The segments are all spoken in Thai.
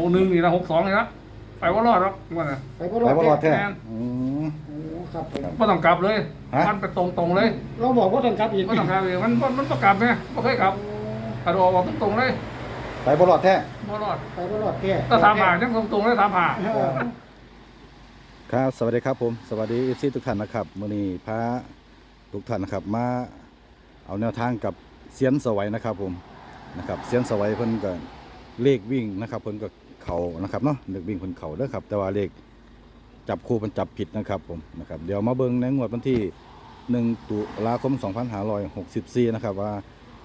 หกหนึ่งนี่นะหกสองนี่นะไปว่ารอดหรอกว่าน่ะไปบ่รอไปดบ่รอดแท้แท้แม่นอืม โอ้ครับผมไม่ต้องกลับเลยฮะ มันไปตรงตรงๆเลยเราบอกว่าต้องกลับอีกไม่ต้องกลับเลยมันมันมันต้องกลับไงไม่เคยกลับกระโดดออกตรงตรงๆเลยไปบ่รอดแท้ว่ารอดไปบ่รอดแท้ถ้าถามหายังตรงตรงๆเลยถามหาเออ ครับสวัสดีครับผมสวัสดีเอฟซีทุกท่านนะครับมื้อนี้พระทุกท่านนะครับมาเอาแนวทางกับเซียนสวัยนะครับผมนะครับเซียนสวัยเพิ่นก็เลขวิ่งนะครับเพิ่นก็ เขานะครับเนาะเลขวิ่งเพิ่นเขาเด้อครับ แต่ว่าเลขจับคู่เพิ่นจับผิดนะครับผมนะครับเดี๋ยวมาเบิ่งในงวดวันที่ 1 ตุลาคม 2564 นะครับว่า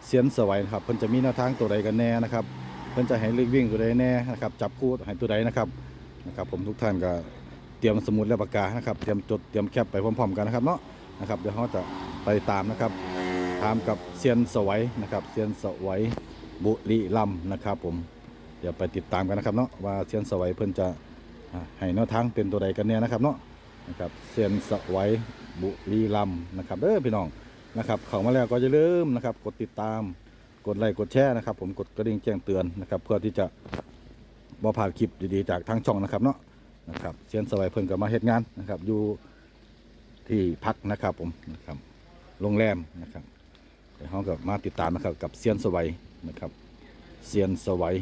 เซียนสวัยนะครับเพิ่นจะมีแนวทางตัวใดกันแน่นะครับ เพิ่นจะให้เลขวิ่งตัวใดแน่นะครับจับคู่ให้ตัวใดนะครับนะครับผมทุกท่านก็เตรียมสมุดและปากกานะครับเตรียมจดเตรียมแคปไปพร้อมๆกันนะครับเนาะนะครับเดี๋ยวเขาจะไปตามนะครับตามกับเซียนสวัยนะครับเซียนสวัยบุรีรัมนะครับผม ดี๋ยวไปติดตามกันนะครับเนาะว่าเซียนสวัยเพิ่อนจะให้แนวทางเป็นตัวใดกันเนี่ยนะครับเนาะนะครับเซียนสวัยบุรีรัมนะครับเด้อพี่น้องนะครับเข้ามาแล้วก็อย่าลืมนะครับ กดติดตามกดไลค์กดแชร์นะครับ ผมกดกระดิ่งแจ้งเตือนนะครับ เพื่อที่จะบ่พลาดคลิปดีๆจากทางช่องนะครับเนาะนะครับเซียนสวัยเพิ่นก็มาเฮ็ดงานนะครับอยู่ที่พักนะครับผมนะครับโรงแรมนะครับเดี๋ยวเขาก็มาติดตามนะครับกับเซียนสวัยนะครับเซียนสวัย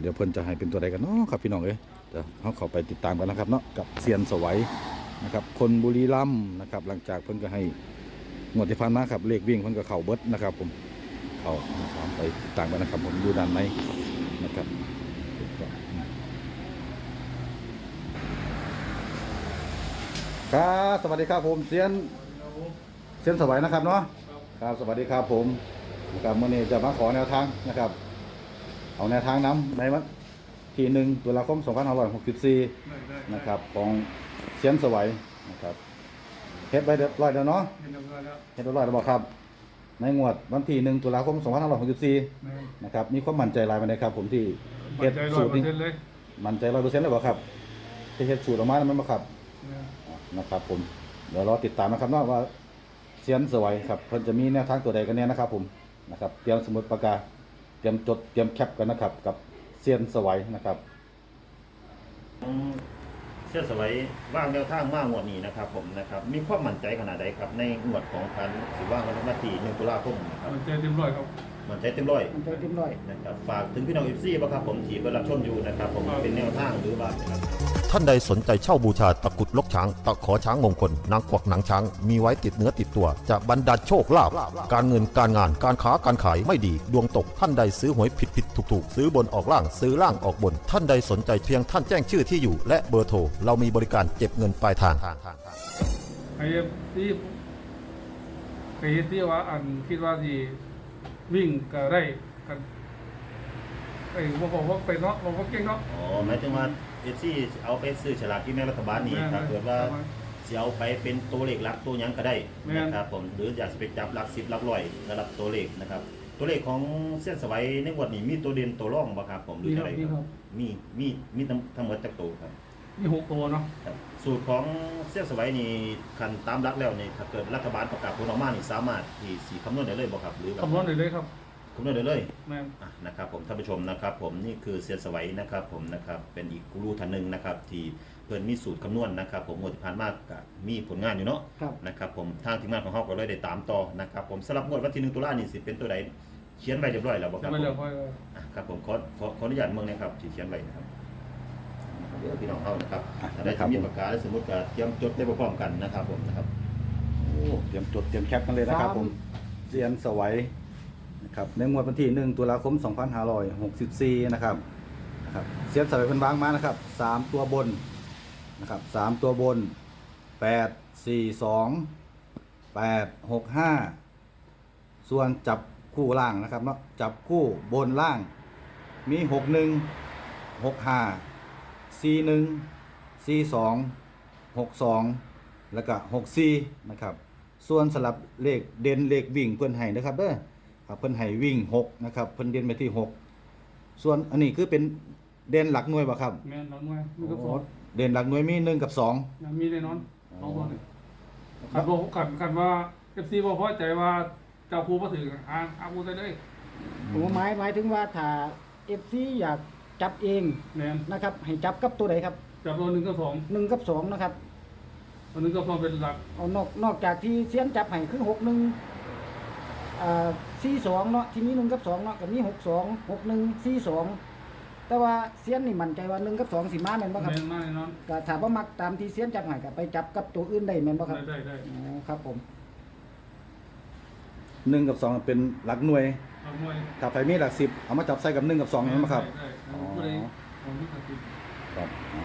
เดี๋ยวเพิ่นจะให้เป็นตัวใดกันเนาะครับพี่น้องเอ้ยเดี๋ยวเขาเข้าไปติดตามกันนะครับเนาะกับเซียนสวัยนะครับคนบุรีรัมย์นะครับ หลังจากเพิ่นก็ให้งวดที่ผ่านมาครับเลขวิ่งเพิ่นก็เข้าเบิดนะครับ ผมเข้านะครับไปติดตามกันนะครับ ผมอยู่ด้านในนะครับครับสวัสดีครับผมเซียนเซียนสวัยนะครับเนาะครับสวัสดีครับผมนะครับมื่อนี้จะมาขอแนวทางนะครับ เอาแนวทางนำในวันที่หนึ่งตุลาคม2564นะครับของเซียนสวัยนะครับเฮ็ดไปเรียบร้อยแล้วเนาะเฮ็ดเรียบร้อยแล้วบอกครับ ในงวดวันที่หนึ่งตุลาคม2564นะครับมีความมั่นใจหลายปานใดครับ ผมที่ปัเฮ็จดจัยร้อสูยตรเปอนี้ร์เซ็นต์เลยมั่นใจ100%เลยบ่ครับที่เฮ็ดสูตรออกมาแล้วมันบ่ครับนะครับผมเดี๋ยวรอติดตามนะครับเนาะว่าเซียนสวยครับเพิ่นจะมีแนวทางตัวใดกันแน่นะครับผมนะครับเตรียมสมุดปากกาเตรียมจดเตรียมแคปกันนะครับ กับเซียนสวยนะครับ เชื่อสวัยว่างแนวทางมากงวดนี้นะครับผมนะครับ มีความมั่นใจขนาดใดครับ ในงวดของพันสิว่างวันที่หนึ่งตุลาคมนะครับปัจจัยเต็มร้อยครับ มั่นใจเต็มร้อยมันใจเต็มร้อย นะครับฝากถึงพี่น้องเอฟซีบ่ครับผมที่เปิดรับชมอยู่นะครับผมเป็นแนวทางหรือว่านะครับ ท่านใดสนใจเช่าบูชาตะกรุดลกช้างตะขอช้างมงคลนางกวักหนังช้างมีไว้ติดเนื้อติดตัว จะบรรดาลโชคลาภการเงินการงานการค้าการขายไม่ดี ดวงตกท่านใดซื้อหวยผิดผิดถูกถูกซื้อบนออกล่างซื้อล่างออกบน ท่านใดสนใจเพียงท่านแจ้งชื่อที่อยู่ และเบอร์โทรเรามีบริการเก็บเงินปลายทาง ไอ้ที่ไอ้ที่ว่าอันคิดว่าที่ วิ่งก็ได้กันไอ้ว่าบอกว่าเป็นเนาะบอกว่าเก่งเนาะ อ๋อหมายถึงว่าเอฟซีเอาไปซื้อฉลากที่แม่รัฐบาลนี่ถ้าเกิดว่าสิเอาไปเป็นตัวเลขหลักตัวหยังก็ได้นะครับผมหรืออยากจะไปจับหลักสิบหลักร้อยระดับตัวเลขนะครับ ตัวเลขของเส้นสวัยในงวดนี้มีตัวเด่นตัวร่องบ่ครับผมหรือมีคอะรับไรมีคครัรับบ มีมีมีทั้งทั้งหมดจักตัวครับ มีหกตัวเนาะครับสูตรของเส้นสวัยนี่คันตามรักแล้วนี่ถ้าเกิดรัฐบาลประกาศผลออกมานี่สามารถที่สีคำนวณได้เลยบ่ครับหรือแบบคำนวณได้เลยครับคำนวณได้เลยแม่นอะนะครับผมท่านผู้ชมนะครับ ผมนี่คือเซียนสวัยนะครับ ผมนะครับเป็นอีกกูรูท่านหนึ่งนะครับที่เพิ่นมีสูตรคำนวณนะครับ ผมงวดที่ผ่านมาก็มีผลงานอยู่เนาะครับ นะครับผมทางทีมงานของเฮาก็เลยได้ตามต่อนะครับผมสำหรับงวดวันที่หนึ่งตุลานี่สิเป็นตัวใดเขียนไว้เรียบร้อยแล้วบ่คจะรับไม่ผเหลือมค่อย อะครับผมขอขอขออนุญาตเมืองนะครับที่เขียนไว้นะครับ เดี๋ยวพี่น้องเฮานะครับอะถ้าได้ครับมีปากกาและสมุดก็เตรียมจดได้พร้อมๆกันนะครับผมนะครับโอ้เตรียมจดเตรียมแคปกันเลยนะครับผมเซียนสวัยนะครับในงวดวันที่หนึ่งตุลาคม 2564 นะครับนะครับเซียนสวัยเพิ่นวางมานะครับสามตัวบนนะครับสามตัวบนแปดสี่สองแปดหกห้าส่วนจับคู่ล่างนะครับเนาะจับคู่บนล่างมีหกหนึ่งหกห้า สี่หนึ่งสี่สองหกสองแล้วก็หกสี่นะครับ ส่วนสลับเลขเด่นเลขวิ่งเพิ่นให้นะครับเด้อครับเพิ่นให้วิ่งหกนะครับเพิ่นเด่นไปที่หกส่วนอันนี้คือเป็นเด่นหลักหน่วยบ่ครับแม่นนอนไว้มีกับสโอ้องเด่นหลักหน่วยมีหนึ่งกับสองนะมีแน่นอนสองตัวนี่ขันบอกขันขันว่าเอฟซีบอกพอใจว่าเจ้าภูมาถึงอ่าอาภูได้เลยผมหมายหมายถึงว่าถ้า FC อยาก จับเองแมนนะครับ ให้จับกับตัวใดครับจับตัวหนึ่งกับสองหนึ่งกับสองนะครับตัวหนึ่งกับสองเป็นหลักเอานอกนอกจากที่เสียนจับให้คือหกหนึ่งอ่าสี่สองเนาะที่มีหนึ่งกับสองเนาะกับมีหกสองหกหนึ่งสี่สองแต่ว่าเสียนนี่มั่นใจว่าหนึ่งกับสองสิมาแม่นบ่ครับแมนมากแน่นอนก็ถามว่ามักตามที่เสียนจับให้ก็ไปจับกับตัวอื่นได้แม่นบ่ครับได้ได้ได้อ๋อครับผมหนึ่งกับสองเป็นหลักหน่วยเอา หน่วยถ้าไผมีหลักสิบเอามาจับใส่กับหนึ่งกับสองนั่นไหมครับ ได้ได้อ๋อก็เลยผมไม่ตัดสินครับอ๋อ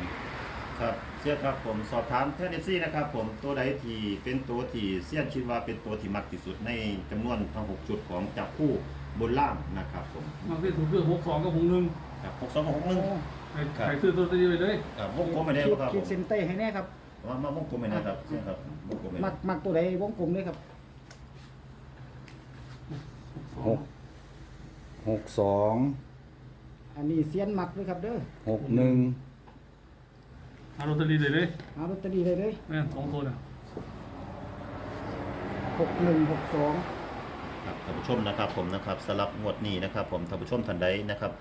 ครับเสียครับผมสอบถามแทนเอฟซีนะครับผมตัวใดที่เป็นตัวที่เสียนคิดว่าเป็นตัวที่มักที่สุดในจำนวนทั้งหกชุดของจับคู่บนล่างนะครับผมบางที่ถูกเรื่องหกสองกับหกหนึ่งครับหกสองกับหกหนึ่งใครครับใครซื้อตัวนี้ไปเลย ครับวงกลมไปได้ขีไหมดครับผขีดมเส้นใต้ให้แน่ครับ ว่ามาวงกลมไปนะครับเสียครับวงกลมไปมักมักตัวใดวงกลมเลยครับหก หกสองอันนี้เสียนมักเลยครับเด้อหกหนึ่งหาลอตเตอรี่เลยเลยหาลอตเตอรี่เลยเลยแม่นสองตัวเนี่ยหกหนึ่งหกสองครับท่านผู้ชมนะครับผมนะครับสลับงวดนี้นะครับ ผมท่านผู้ชมท่านใดนะครับ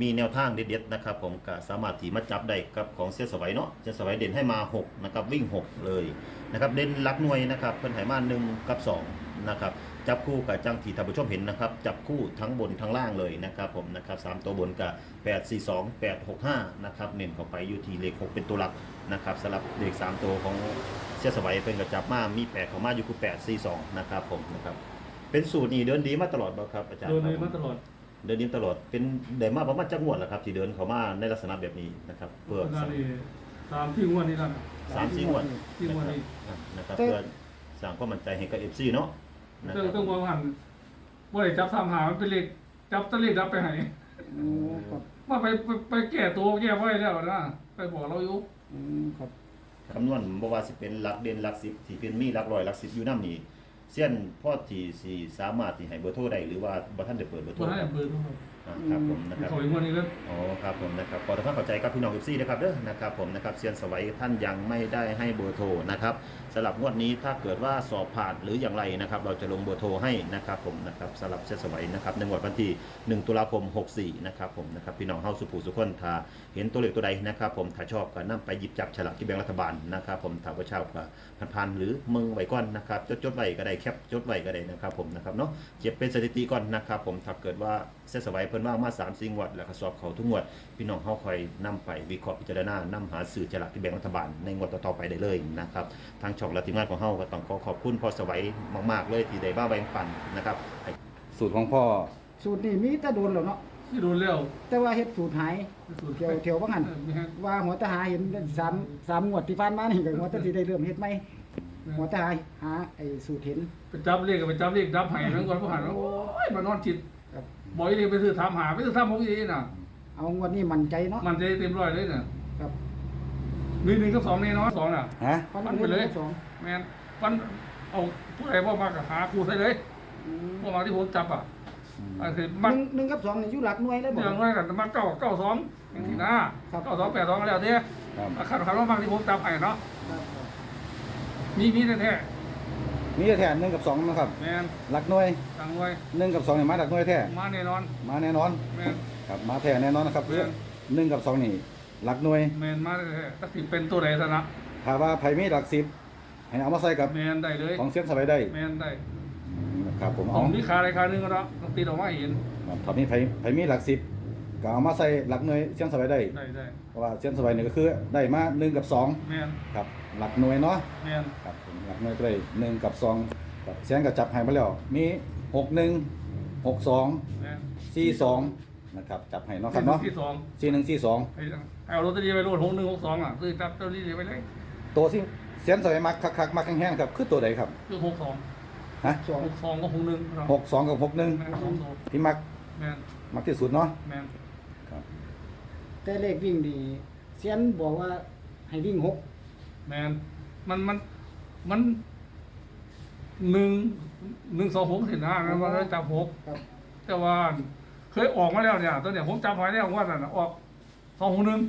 มีแนวทางเด็ดๆนะครับ ผมก็สามารถที่มาจับได้กับของเสียสวัยเนาะเสียสวัยเด่นให้มา6นะครับวิ่ง 6 เลยนะครับเด่นหลักหน่วยนะครับเพิ่นให้มา1กับ2นะครับ จับคู่กับจังที่ท่านผู้ชมเห็นนะครับ จับคู่ทั้งบนทั้งล่างเลยนะครับผมนะครับสามตัวบนกับ8 4 2 8 6 5นะครับเน้นเข้าไปอยู่ที่เลข6เป็นตัวหลักนะครับสำหรับเลขสามตัวของเสียสวัยเป็นกระจับมามี8เข้ามาอยู่คือ8 4 2นะครับผมนะครับเป็นสูตรนี่เดินดีมาตลอดบ่ครับอาจารย์โดนเลยครับมาตลอดเดินดีตลอดเป็นเดินมาประมาณจักงวดแหละครับ ที่เดินเขามาในลักษณะแบบนี้นะครับเพื่อขนาดนี้สามที่งวดนี้แล้วนะสามสี่งวดที่งวดนี้นะครับเพื่อสร้างความมั่นใจให้กับเอฟซีเนาะ นะคต้องรับต้องมองหันว่าได้จับสามหามันเป็นเลขจับตะเลขดับไปไหนโอ้ครับว่าไปไปไปแก้ตัวแก้ไว้แล้วนะไปบอกเราอยู่อืมครับคำนวณบ่ว่าสิเป็นหลักเด่นหลักสิบที่เป็นมีหลักร้อยหลักสิบอยู่น้ำนี่ เส้นพ่อที่สิสามารถที่ให้เบอร์โทรได้หรือว่าบ่ท่านได้เปิดเบอร์โทรตัวให้ครับเบอร์โทรอ่าครับผมนะครับเขาอีกวันนี้แล้ว อ๋อครับผมนะครับขอทำความเข้าใจกับพี่น้องเอฟซีนะครับเด้อนะครับผมนะครับเซียนสวัยท่านยังไม่ได้ให้เบอร์โทรนะครับสำหรับงวดนี้ถ้าเกิดว่าสอบผ่านหรืออย่างไรนะครับเราจะลงเบอร์โทรให้นะครับผมนะครับสำหรับเซียนสวัยนะครับในงวดวันที่ 1 ตุลาคม 64นะครับผมนะครับพี่น้องเฮาสุภูสุขคนถ้าเห็นตัวเลขตัวใดนะครับผมถ้าชอบก็นำไปหยิบจับฉลากที่แบงก์รัฐบาลนะครับผมถ้าว่าชอบก็พันๆหรือมึงไว้ก่อนนะครับจดจดๆไว้ก็ได้แคปจดไว้ก็ได้นะครับผมนะครับเนาะเก็บเป็นสถิติก่อนนะครับผมถ้าเกิดว่าเซียนสวัยเพิ่นว่ามา3 4งวดแล้วก็สอบเขาทุกงวด พี่น้องเขาคอยนำไปวิเคราะห์พิจารณานำหาสื่อฉลากที่แบ่งรัฐบาลในงวดต่อๆไปได้เลยนะครับทางช่องและทีมงานของเฮาก็ต้องขอขอบคุณพ่อสวัยมากๆ เลยที่ได้บ้าแบ่งปันนะครับให้สูตรของพ่อสูตรนี้มีแต่โดนแล้วเนาะที่โดนแล้วแต่ว่าเฮ็ดสูตรหายสูตรเที่ยวเที่ยวว่างั้นเออมีฮะว่าหัวตาหาเห็นสามสามงวดที่ผ่านมานี่ก็หัวตาสิได้เริ่มเฮ็ดไหม หัวตาหาหาไอ้สูตรเห็น ไปจับเลขกับไปจับเลขดับไห้ทั้งวันผู้หันว่าโอ้ยมานอนจิตครับ บ่อยเลยไปซื้อถามหาไปซื้อถามผมอีน่ะ เอางวดนี้มั่นใจเนาะมันใจเต็มร้อยเลยน่ะครับมีหนึ่งกับสองแน่นอนสองน่ะ ฮะฟันฟันไปเลย สองแมนฟันเอาผู้ใดบ่มาก็หาครูใส่เลยอืมบ่มาที่ผมจับอะอันคือหมักนึ่งหนึ่งกับสองนี่อยู่หลักหน่วยเลยบ่อย่างน้อยกันมาเก้าเก้าสองอย่างที่หน้าครับ เก้าสองแปดสองแล้วเด้ครับอาคารคันว่ามักที่ผมจับให้เนาะ ครับครับ มีมีแท้มีแท้หนึ่งกับสองนะครับๆแมนหลักหน่วยตังไว้หนึ่งกับสองเนี่ยมาหลักหน่วยแท้มาแน่นอน มาแน่นอนแมนครับมาแท้แน่นอนนะครับแม่นหนึ่งกับสองนี่หลักหน่วยแมนมาแท้ๆตักสิเป็นตัวใดซะนะถ้าว่าไผมีหลักสิบให้เอามาใส่กับแมนได้เลย ของเสียนสบายได้แมนได้ครับผมขเอาองมีขาอะไรขาหนึงก็เนาะต้องตีออกมาให้เห็นครับถ้ามีไผไผมีหลักสิบ ก็เอามาใส่หลักหน่วยเสียนสบายได้ ได้ได้เพราะว่าเสียนสบายนี่ก็คือได้มาหนึ่งกับสองแมนครับหลักหน่วยเนาะแมนครับผมหลักหน่วยก็ได้หนึ่งกับสองครับเสียงกับจับให้มาแล้วมีหกหนึ่งหกสองแมนสี่สองนะครับจับให้เนาะครับเนาะที่สองสี่หนึ่งสี่สองให้เอารถตอรี่ไปรูดหกหนึ่งหกสองอะซื้อจับเจ้าลี่ไปเลยตัวที่เสียนสบายมักคักๆมักแห้งๆครับคือตัวใดครับคือหกสองฮะสองหกสองก็หกหนึ่งหกสองกับหกหนึ่งแมนสองตัวที่มักแมนมักที่สุดเนาะแมน ครับแต่เลขวิ่งดีเสียนบอกว่าให้วิ่งหกแมนมันมันมันหนึ่งหนึ่งสองหกสินะนะมันเลยจับหกครับแต่ว่าเคยออกมาแล้วเนี่ยตัวเนี่ยผมจำไว้แล้วงวดนั้นน่ะออกสองหกหนึ่ง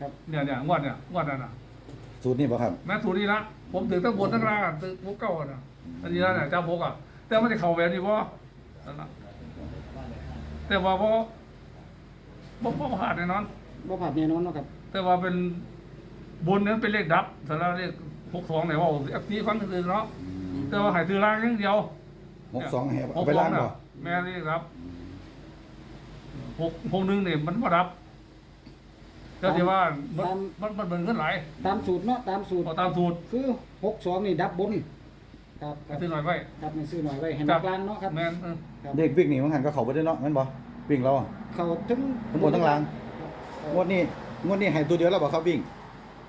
ครับเนี่ยเนี่ยงวดเนี่ยงวดนั้นน่ะสูตรนี้ป่ะครับ แม่ถูกนี่ละผมถือตั้งบนตั้งล่างอะถือพวกเก่าอะนะอันนี้นะเนี่ยจับหกอะแต่ไม่ได้เข่าแบบนี้เพราะนั่นล่ะแต่ว่าเพราะ บ่บ่ผ่านแน่นอน บ่ผ่านแน่นอนเนาะครับ แต่ว่าเป็นบนนั้นเป็นเลขดับแต่ละเลขหกสองไหนว่าเอฟซีฟังคือเนาะแต่ว่าใหายตือล่างอย่างเดียวหกสองให้เอาไปล้างบ่แม่นี่ครับหกหกหนึ่งเนี่ยมันมาดับก็ที่ว่ามันมันมันเป็นเงินไหลายตามสูตรเนาะตามสูตรพอตามสูตรคือ62นี่ดับบนครับคก็รับซื้อหน่อยไว้ครับนี่ซื้อหน่อยไว้ให้นักลางเนาะครับแม่นเออครับเด็กวิ่งหนีมันหันก็เขาไปได้เนาะแม่นบ่ วิ่งเราอะเขาถึงทั้งบนทั้งล่างครับงวดนี้งวดนี้ให้ตัวเดียวแล้วบ่ครับวิ่ง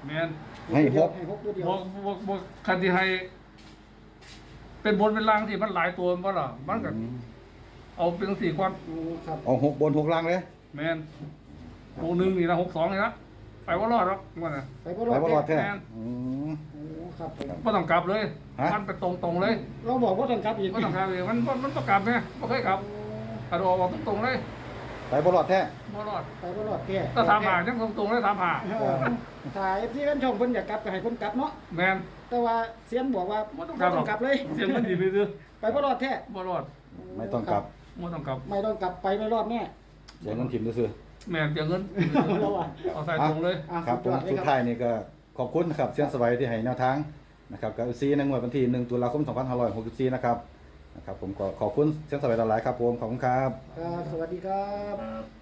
แม่นให้หกให้หกตัวเดียวบวกบวกบวกคันที่ให้เป็นบนเป็นล่างที่มันหลายตัวมันล่ะมันก็เอาเป็นสี่ก้อนโอ้ครับเอาหกบนหกล่างเลยแม่นหกหนึ่งนี่นะหกสองนี่นะไปว่ารอดหรอกมันนะไปบ่ไปบ่รอดแท้แท้แม่นอืมโอ้ครับผมไม่ต้องกลับเลย ฮะ มันไปตรงตรงๆเลย เราบอกว่าต้องกลับอีกไม่ต้องกลับเลยมันมันมันต้องกลับไหมไม่เคยกลับก ระโดดบอกตรงตรงๆเลยไปบ่รอดแท้ไม่รอดไปบ่รอดแก่ถ้าถามหาจังตรงตรงๆเลยถามหาเออถ้า FC กันช่องเพิ่นอยากกลับก็ให้เพิ่นกลับเนาะแมนแต่ว่าเสียนบอกว่าไม่ต้องบ่กลับหรต้ออกงกลับเลยเสียงมันดีไปซื้อไปบ่รอดแท้ไม่รอดไม่ต้องกลับไม่ต้องกลับ ไม่ต้องกลับไปไม่รอดแน่เสียเงินทิมซื่อแมนเสียเงินเราอะเอาใส่ตรงเลยอะๆครับผมสุสุดดยอดเลยครับท้ายนี่ก็ขอบคุณนะครับเสียนสวัยที่ให้แนวทางนะครับกับซีในงวดวันที่1ตุลาคม2564นะครับ นะครับผมก็ขอบคุณเชียนสวัยหลายๆครับผมขอบคุณครับ ครับ สวัสดีครับ ครับ